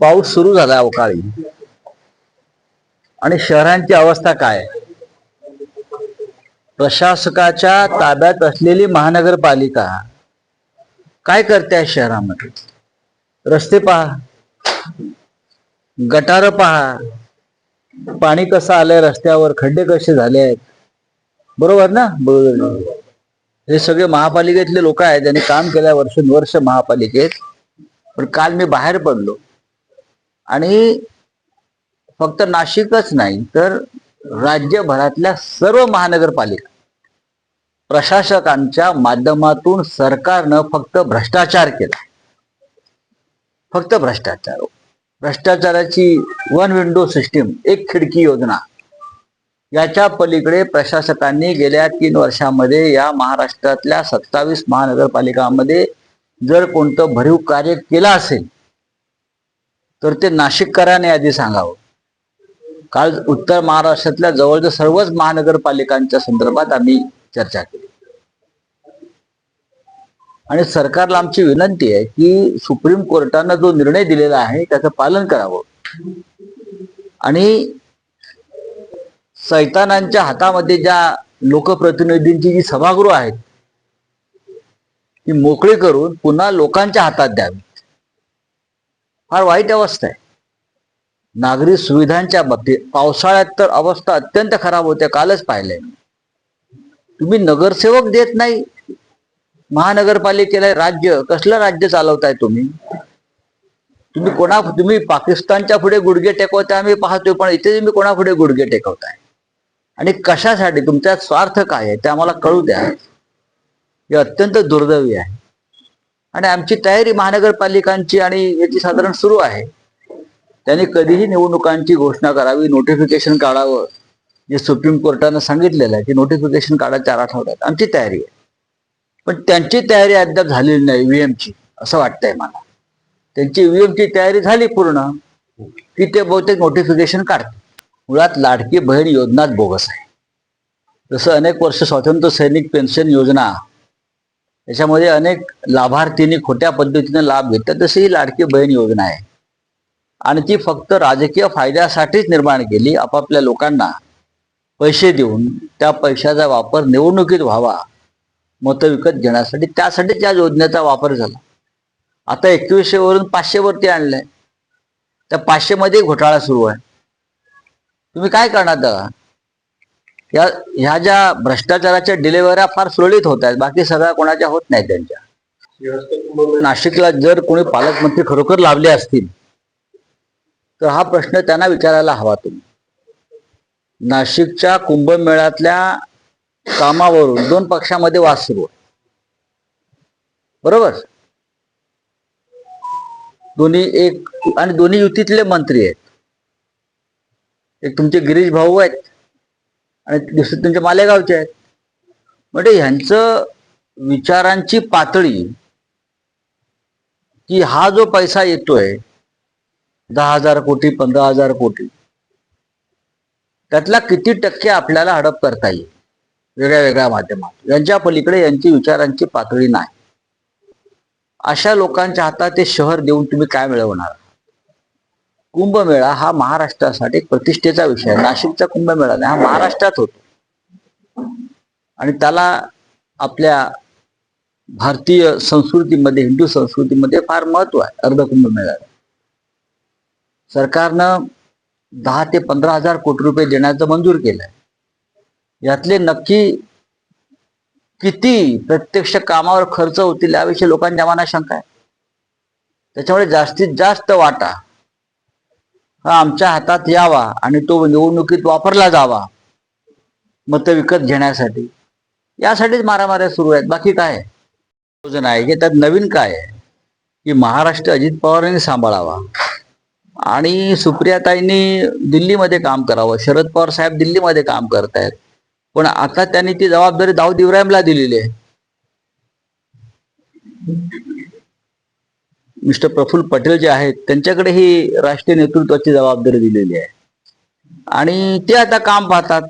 पाऊस सुरू झाला अवकाळी. आणि शहरांची अवस्था काय? प्रशासकाच्या ताब्यात असलेली महानगरपालिका काय करते आहे शहरामध्ये? रस्ते पहा. गटार पहा. पाणी कसं आलंय रस्त्यावर? खड्डे कसे झाले आहेत बरोबर ना? बरोबर. हे सगळे महापालिकेतले लोक आहेत ज्यांनी काम केलं वर्षानुवर्ष महापालिकेत. पण काल मी बाहेर पडलो. आणि फक्त नाशिकच नाही तर राज्यभरातल्या सर्व महानगरपालिका प्रशासकांच्या माध्यमातून सरकारनं फक्त भ्रष्टाचार केला. फक्त भ्रष्टाचार. भ्रष्टाचाराची वन विंडो सिस्टीम एक खिडकी योजना याच्या पलीकडे प्रशासकांनी गेल्या तीन वर्षामध्ये या महाराष्ट्रातल्या सत्तावीस महानगरपालिकांमध्ये जर कोणतं भरीव कार्य केलं असेल तर ते नाशिककरांनी आधी सांगावं. काल उत्तर महाराष्ट्रातल्या जवळच्या सर्वच महानगरपालिकांच्या संदर्भात आम्ही चर्चा केली. आणि सरकारला आमची विनंती आहे की सुप्रीम कोर्टानं जो निर्णय दिलेला आहे त्याचं पालन करावं. आणि सैतानांच्या हातामध्ये ज्या लोकप्रतिनिधींची जी सभागृह आहेत ती मोकळी करून पुन्हा लोकांच्या हातात द्यावी. फार वाईट अवस्था आहे. नागरी सुविधांच्या बाबतीत पावसाळ्यात तर अवस्था अत्यंत खराब होते कालच पाहिलंय. तुम्ही नगरसेवक देत नाही महानगरपालिकेला राज्य कसलं राज्य चालवताय तुम्ही? तुम्ही कोणा तुम्ही पाकिस्तानच्या पुढे गुडघे टेकवताय आम्ही पाहतोय पण इथे तुम्ही कोणापुढे गुडघे टेकवताय? आणि कशासाठी? तुमचा स्वार्थ काय आहे? ते आम्हाला कळू द्या. हे अत्यंत दुर्दैवी आहे. आणि आमची तयारी महानगरपालिकांची आणि याची साधारण सुरू आहे. त्यांनी कधीही निवडणुकांची घोषणा करावी नोटिफिकेशन काढावं जे सुप्रीम कोर्टानं सांगितलेलं आहे की नोटिफिकेशन काढा चार आठवड्यात. आमची तयारी आहे. पण त्यांची तयारी अद्याप झालेली नाही ईव्हीएमची असं वाटतंय मला. त्यांची ईव्हीएमची तयारी झाली पूर्ण की ते बहुतेक नोटिफिकेशन काढते मुळात लाडकी बहीण योजनाच बोगस आहे. जसं अनेक वर्ष स्वातंत्र्य सैनिक पेन्शन योजना याच्यामध्ये अनेक लाभार्थींनी खोट्या पद्धतीने लाभ घेतला तशी ही लाडकी बहीण योजना आहे. आणि ती फक्त राजकीय फायद्यासाठीच निर्माण केली आपापल्या लोकांना पैसे देऊन त्या पैशाचा वापर निवडणुकीत व्हावा मतं विकत घेण्यासाठी त्यासाठी त्या योजनेचा वापर झाला. आता एकवीसशेवरून पाचशेवरती आणलंय. त्या पाचशेमध्ये घोटाळा सुरू आहे. तुम्ही काय करणार दादा या ह्या ज्या भ्रष्टाचाराच्या डिलेवऱ्या फार सुरळीत होत आहेत बाकी सगळ्या कोणाच्या होत नाही त्यांच्या. नाशिकला जर कोणी पालकमंत्री खरोखर लाभले असतील तर हा प्रश्न त्यांना विचारायला हवा तुम्ही. नाशिकच्या कुंभमेळ्यातल्या कामावरून दोन पक्षामध्ये वाद सुरू आहे. बरोबर? दोन्ही एक आणि दोन्ही युतीतले मंत्री आहेत. एक तुमचे गिरीश भाऊ आहेत आणि दुसरे तुमच्या मालेगावचे आहेत. म्हणजे ह्यांचं विचारांची पातळी की हा जो पैसा येतोय दहा हजार कोटी पंधरा हजार कोटी त्यातला किती टक्के आपल्याला हडप करता येईल? वेगळ्या वेगळ्या माध्यमात. यांच्या पलीकडे यांची विचारांची पातळी नाही. अशा लोकांच्या हातात ते शहर देऊन तुम्ही काय मिळवणार? कुंभमेळा हा महाराष्ट्रासाठी प्रतिष्ठेचा विषय नाशिकचा कुंभमेळा नाही हा महाराष्ट्रात होतो. आणि त्याला आपल्या भारतीय संस्कृतीमध्ये हिंदू संस्कृतीमध्ये फार महत्त्व आहे अर्ध कुंभमेळ्याला सरकारनं दहा ते पंधरा हजार कोटी रुपये देण्याचं मंजूर केलंय. यातले नक्की किती प्रत्यक्ष कामावर खर्च होतील याविषयी लोकांच्या मनात शंका आहे. त्याच्यामुळे जास्तीत जास्त वाटा हा आमच्या हातात यावा आणि तो निवडणुकीत वापरला जावा. मत विकत घेण्यासाठी. यासाठीच मारामाऱ्या सुरू आहेत. बाकी काय? योजना आहे की त्यात नवीन काय आहे? की महाराष्ट्र अजित पवारांनी सांभाळावा. आणि सुप्रियाताईंनी दिल्लीमध्ये काम करावं. शरद पवार साहेब दिल्लीमध्ये काम करतायत. पण आता त्यांनी ती जबाबदारी दाऊद इब्राहिमला दिलेली आहे. मिस्टर प्रफुल्ल पटेल जे आहेत त्यांच्याकडे ही राष्ट्रीय नेतृत्वाची जबाबदारी दिलेली आहे. आणि ते आता काम पाहतात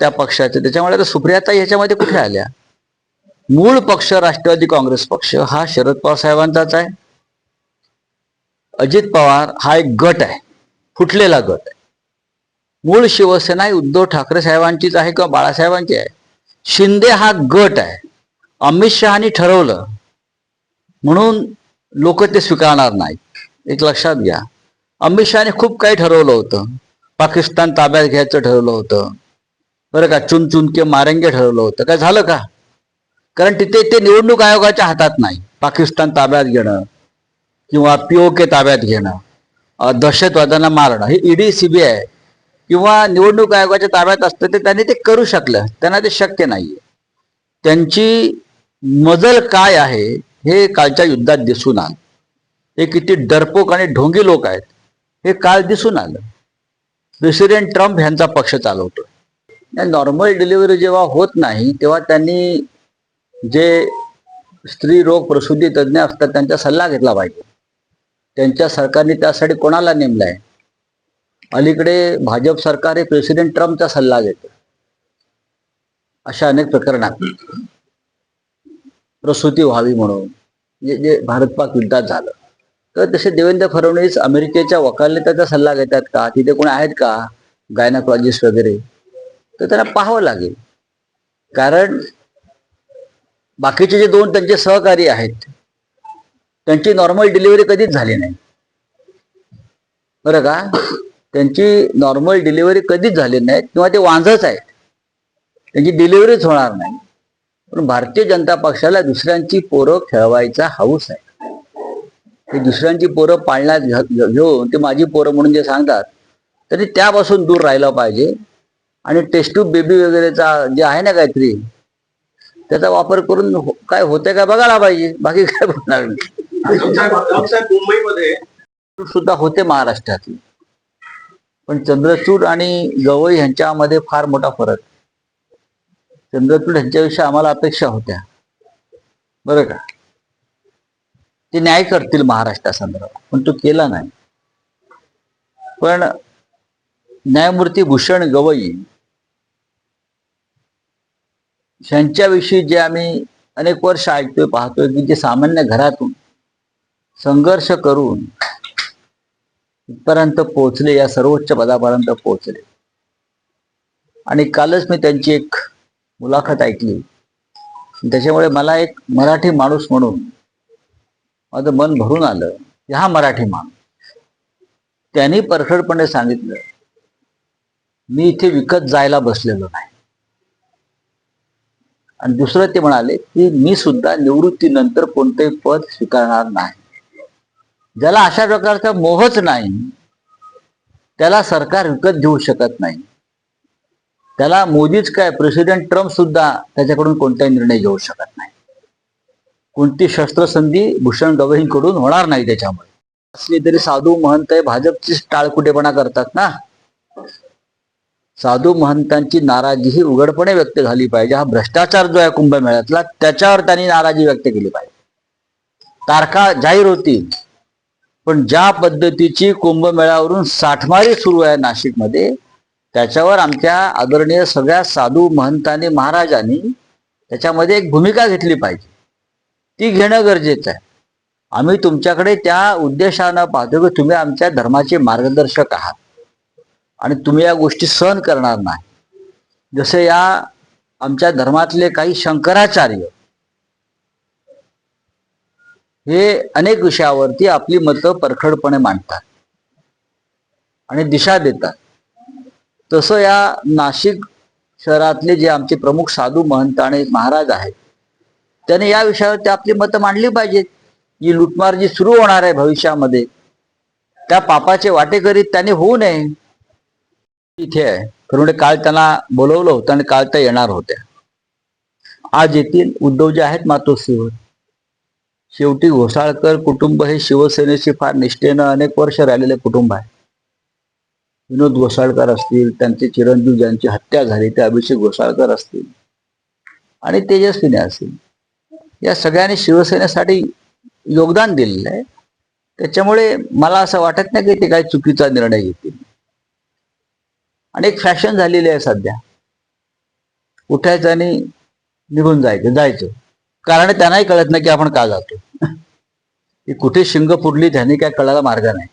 त्या पक्षाचे. त्याच्यामुळे आता सुप्रियाता ह्याच्यामध्ये कुठे आल्या? मूळ पक्ष राष्ट्रवादी काँग्रेस पक्ष हा शरद पवार साहेबांचाच आहे. अजित पवार हा एक गट आहे. फुटलेला गट आहे. मूळ शिवसेना ही उद्धव ठाकरे साहेबांचीच आहे किंवा बाळासाहेबांची आहे. शिंदे हा गट आहे. अमित शहानी ठरवलं. म्हणून लोक ते स्वीकारणार नाहीत. एक लक्षात घ्या. अमित शहाने खूप काही ठरवलं होतं. पाकिस्तान ताब्यात घ्यायचं ठरवलं होतं. बरं का चुन चुन के मारेंगे ठरवलं होतं. काय झालं का? कारण तिथे ते निवडणूक आयोगाच्या हातात नाही. पाकिस्तान ताब्यात घेणं किंवा पीओके ताब्यात घेणं दहशतवाद्यांना मारणं. हे ईडी सीबीआय किंवा निवडणूक आयोगाच्या ताब्यात असतं ते त्यांनी ते करू शकलं. त्यांना ते शक्य नाहीये. त्यांची मजल काय आहे? हे कालच्या युद्धात दिसून आलं. हे किती डरपोक आणि ढोंगी लोक आहेत हे काल दिसून आलं. प्रेसिडेंट ट्रम्प ह्यांचा पक्ष चालवतो नॉर्मल डिलिव्हरी जेव्हा होत नाही तेव्हा त्यांनी जे स्त्री रोग प्रसूती तज्ज्ञ असतात त्यांचा सल्ला घेतला पाहिजे. त्यांच्या सरकारने त्यासाठी कोणाला नेमलाय? अलीकडे भाजप सरकार हे प्रेसिडेंट ट्रम्पचा सल्ला घेतं. अशा अनेक प्रकरणात. प्रसूती व्हावी म्हणून. जे जे भारत पाक युद्धात झालं. तर तसे देवेंद्र फडणवीस अमेरिकेच्या वकालताचा सल्ला घेतात का? तिथे कोणी आहेत का? गायनाकॉलॉजिस्ट वगैरे. तर त्यांना पाहावं लागेल. कारण बाकीचे जे दोन त्यांचे सहकारी आहेत त्यांची नॉर्मल डिलिव्हरी कधीच झाली नाही. बरं का? त्यांची नॉर्मल डिलिव्हरी कधीच झाली नाही किंवा ते वांझच आहेत. त्यांची डिलिव्हरीच होणार नाही. पण भारतीय जनता पक्षाला दुसऱ्यांची पोरं खेळवायचा हाऊस आहे. ते दुसऱ्यांची पोरं पाळण्यात घेऊन ते माझी पोरं म्हणून जे सांगतात तरी त्यापासून दूर राहिलं पाहिजे. आणि टेस्ट बेबी वगैरेचा जे आहे ना काहीतरी त्याचा वापर करून हो- काय होतंय का बघायला पाहिजे. बाकी काय साहेब मुंबईमध्ये सुद्धा होते महाराष्ट्रातले. पण चंद्रचूड आणि गवई यांच्यामध्ये फार मोठा फरक चंद्रचूड यांच्याविषयी आम्हाला अपेक्षा होत्या. बरं का? ते न्याय करतील महाराष्ट्रासंदर्भात पण तो केला नाही. पण न्यायमूर्ती भूषण गवई यांच्याविषयी जे आम्ही अनेक वर्ष ऐकतोय पाहतोय की जे सामान्य घरातून संघर्ष करून इथपर्यंत पोहोचले या सर्वोच्च पदापर्यंत पोहोचले. आणि कालच मी त्यांची एक मुलाखत ऐकली. त्याच्यामुळे मला एक मराठी माणूस म्हणून माझं मन भरून आलं. की हा मराठी माणूस. त्यांनी परखडपणे सांगितलं मी इथे विकत जायला बसलेलो नाही. आणि दुसरं ते म्हणाले की मी सुद्धा निवृत्तीनंतर कोणतेही पद स्वीकारणार नाही. ज्याला अशा प्रकारचा मोहच नाही त्याला सरकार विकत घेऊ शकत नाही. त्याला मोदीच काय प्रेसिडेंट ट्रम्प सुद्धा त्याच्याकडून कोणताही निर्णय घेऊ शकत नाही. कोणती शस्त्रसंधी भूषण गवईंकडून होणार नाही त्याच्यामुळे. असली तरी साधू महंत भाजपची टाळकुटेपणा करतात ना. साधू महंतांची नाराजी ही उघडपणे व्यक्त झाली पाहिजे. हा भ्रष्टाचार जो आहे कुंभमेळ्यातला त्याच्यावर त्यांनी नाराजी व्यक्त केली पाहिजे. तारखा जाहीर होती पण ज्या पद्धतीची कुंभमेळ्यावरून साठमारी सुरू आहे नाशिकमध्ये त्याच्यावर आमच्या आदरणीय सगळ्या साधू महंतांनी महाराजांनी त्याच्यामध्ये एक भूमिका घेतली पाहिजे. ती घेणं गरजेचं आहे. आम्ही तुमच्याकडे त्या उद्देशानं पाहतो की तुम्ही आमच्या धर्माचे मार्गदर्शक आहात. आणि तुम्ही या गोष्टी सहन करणार नाही. जसे या आमच्या धर्मातले काही शंकराचार्य हे अनेक विषयावरती आपली मतं परखडपणे मांडतात आणि दिशा देतात. तसं या नाशिक शहरातले जे आमचे प्रमुख साधू महंत आणि महाराज आहेत त्याने या विषयावरती आपली मतं मांडली पाहिजेत. ही लुटमार जी सुरू होणार आहे भविष्यामध्ये त्या पापाचे वाटेकरीत त्यांनी होऊ नये. इथे आहे. म्हणजे काल त्यांना बोलवलं होतं आणि काल त्या येणार होत्या. आज येथील उद्धव जे आहेत मातोश्रीवर. शेवटी घोसाळकर कुटुंब हे शिवसेनेशी फार निष्ठेनं अनेक वर्ष राहिलेले कुटुंब आहे. विनोद घोसाळकर असतील त्यांचे चिरंजीव ज्यांची हत्या झाली ते अभिषेक घोसाळकर असतील आणि तेजस्विनी असतील. या सगळ्यांनी शिवसेनेसाठी योगदान दिलेलं आहे. त्याच्यामुळे मला असं वाटत नाही की ते काही चुकीचा निर्णय घेतील. आणि एक फॅशन झालेली आहे सध्या. उठायचं आणि निघून जायचं जायचं. कारण त्यांनाही कळत नाही की आपण का जातो. की कुठे शिंग फुडली त्यांनी काय कळायला मार्ग नाही.